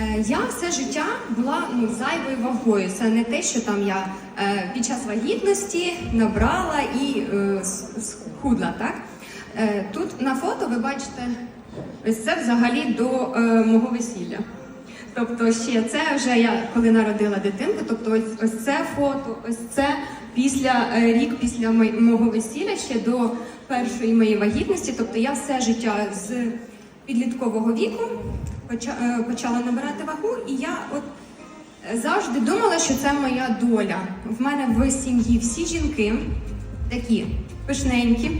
Е, Я все життя була ну, зайвою вагою. Це не те, що там я е, під час вагітності набрала і е, схудла. Так? Е, тут на фото ви бачите, ось це взагалі до е, мого весілля. Тобто ще це вже я коли народила дитинку, тобто ось, ось це фото, ось це після е, рік після мого весілля, ще до першої моєї вагітності. Тобто я все життя з підліткового віку почала набирати вагу, і я от е, завжди думала, що це моя доля. В мене в сім'ї всі жінки такі пишненькі,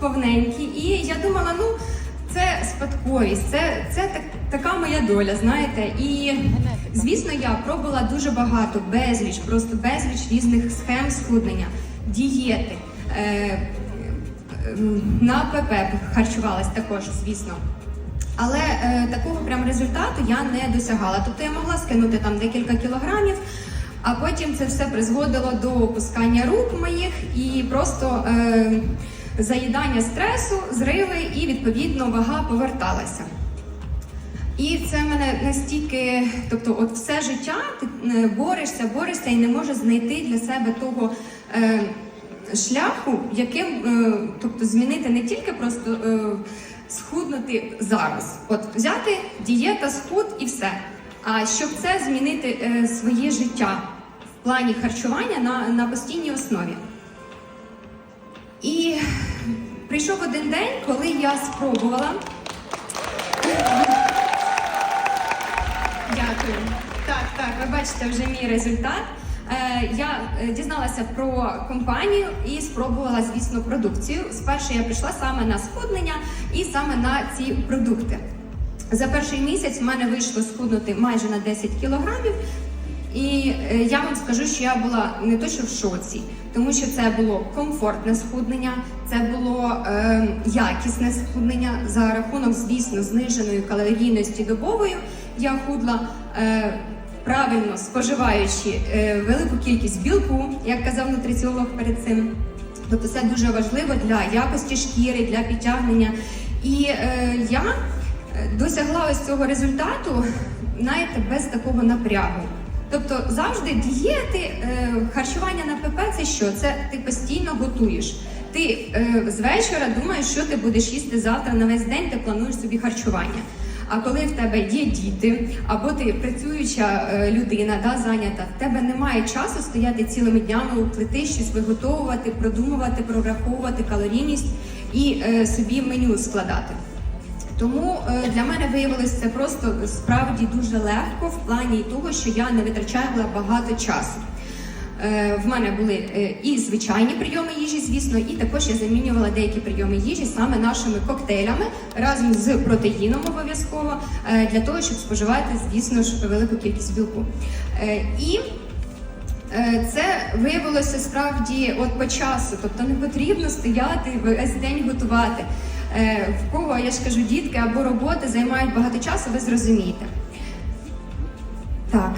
повненькі, і я думала, ну. Це спадковість, це, це так, така моя доля, знаєте. І звісно, я пробувала дуже багато, безліч, просто безліч різних схем схуднення, дієти. Е, е, на ПП харчувалась також, звісно. Але е, такого прям результату я не досягала. Тобто я могла скинути там декілька кілограмів, а потім це все призводило до опускання рук моїх і просто е, заїдання стресу, зриви, і відповідно вага поверталася. І це мене настільки, тобто, от все життя ти е, борешся, борешся і не можеш знайти для себе того е, шляху, яким, е, тобто, змінити не тільки просто е, схуднути зараз, от взяти дієта, схуд і все. А щоб це змінити е, своє життя в плані харчування на, на постійній основі. І прийшов один день, коли я спробувала. Дякую. Так, так, ви бачите вже мій результат. Е, я е, дізналася про компанію і спробувала, звісно, продукцію. Спершу я прийшла саме на схуднення і саме на ці продукти. За перший місяць в мене вийшло схуднути майже на 10 кілограмів. І е, я вам скажу, що я була не то, що в шоці, тому що це було комфортне схуднення, це було е, якісне схуднення за рахунок, звісно, зниженої калорійності добовою. Я худла е, правильно споживаючи е, велику кількість білку, як казав нутриціолог перед цим. Тобто це дуже важливо для якості шкіри, для підтягнення. І е, я е, досягла ось цього результату, знаєте, без такого напрягу. Тобто завжди дієти, е, харчування на ПП це що? Це ти постійно готуєш. Ти е, з вечора думаєш, що ти будеш їсти завтра на весь день, ти плануєш собі харчування. А коли в тебе є діти, або ти працююча е, людина, да, зайнята, в тебе немає часу стояти цілими днями у плити, щось виготовувати, продумувати, прораховувати калорійність і е, собі меню складати. Тому е, для мене виявилось це просто справді дуже легко в плані того, що я не витрачала багато часу. Е, В мене були е, і звичайні прийоми їжі, звісно, і також я замінювала деякі прийоми їжі саме нашими коктейлями разом з протеїном обов'язково е, для того, щоб споживати, звісно ж, велику кількість білку. І Це виявилося справді от по часу, тобто не потрібно стояти весь день готувати. В кого я ж кажу, дітки або роботи займають багато часу, ви зрозумієте. Так,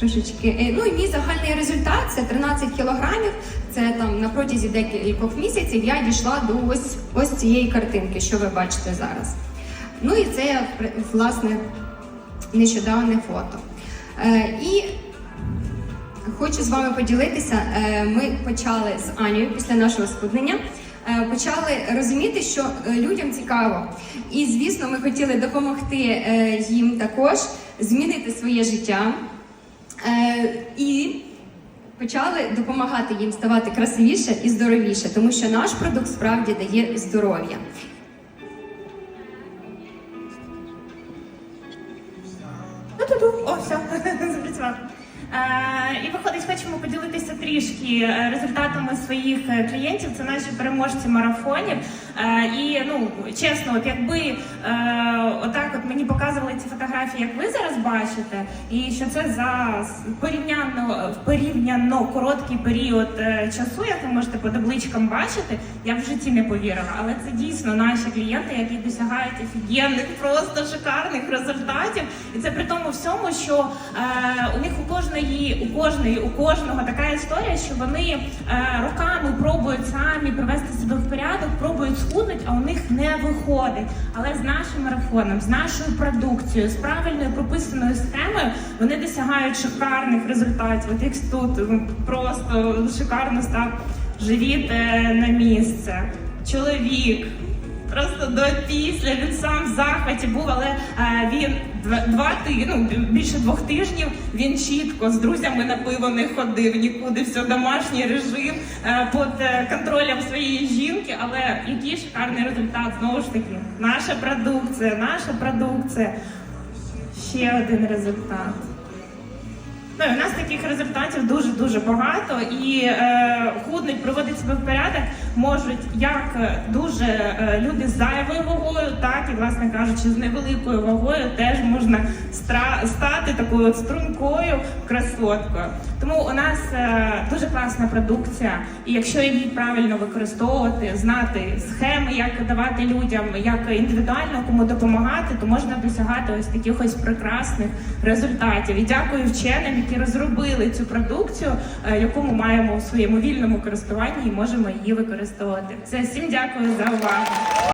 трошечки. Е, Ну і мій загальний результат це 13 кілограмів. Це там на протязі декількох місяців я дійшла до ось, ось цієї картинки, що ви бачите зараз. Ну і це власне нещодавне фото. Е, І Хочу з вами поділитися. Е, Ми почали з Анією після нашого схуднення. е, Почали розуміти, що е, людям цікаво, і звісно, ми хотіли допомогти їм також змінити своє життя і почали допомагати їм ставати красивіше і здоровіше, тому що наш продукт справді дає здоров'я. Ту-ту-ту. О, все, запрацював. Е, і виходить, хочемо поділитися трішки е, результатами своїх е, клієнтів. Це наші переможці марафонів. І ну чесно, от якби отак от мені показували ці фотографії, як ви зараз бачите, і що це за порівняно порівняно короткий період часу, як ви можете по табличкам бачити, Я в житті не повірила, але це дійсно наші клієнти, які досягають офігенних, просто шикарних результатів. І це при тому всьому, що у них у кожної, у кожної, у кожного така історія, що вони е, роками пробують самі привести себе в порядок, пробують схуднути, а у них не виходить. Але з нашим марафоном, з нашою продукцією, з правильною прописаною схемою, вони досягають шикарних результатів. От як тут ну, просто шикарно став живіт е, на місце. Чоловік. Просто до після він сам в захваті був, але е, він два, ну, більше двох тижнів він чітко з друзями на пиво не ходив нікуди, все домашній режим е, під е, контролем своєї жінки. Але який шикарний результат знову ж таки, наша продукція, наша продукція. Ще один результат. Ну, і у нас таких результатів дуже дуже багато, і е, худнуть, приводить себе в порядок можуть як е, дуже е, люди з зайвою вагою, так і власне кажучи, з невеликою вагою теж можна стра- стати такою стрункою красоткою. Тому у нас е, дуже класна продукція, і якщо її правильно використовувати, знати схеми, як давати людям, як індивідуально кому допомагати, то можна досягати ось таких ось прекрасних результатів. І дякую вченим, які розробили цю продукцію, яку ми маємо у своєму вільному користуванні і можемо її використовувати. Все, всім дякую за увагу.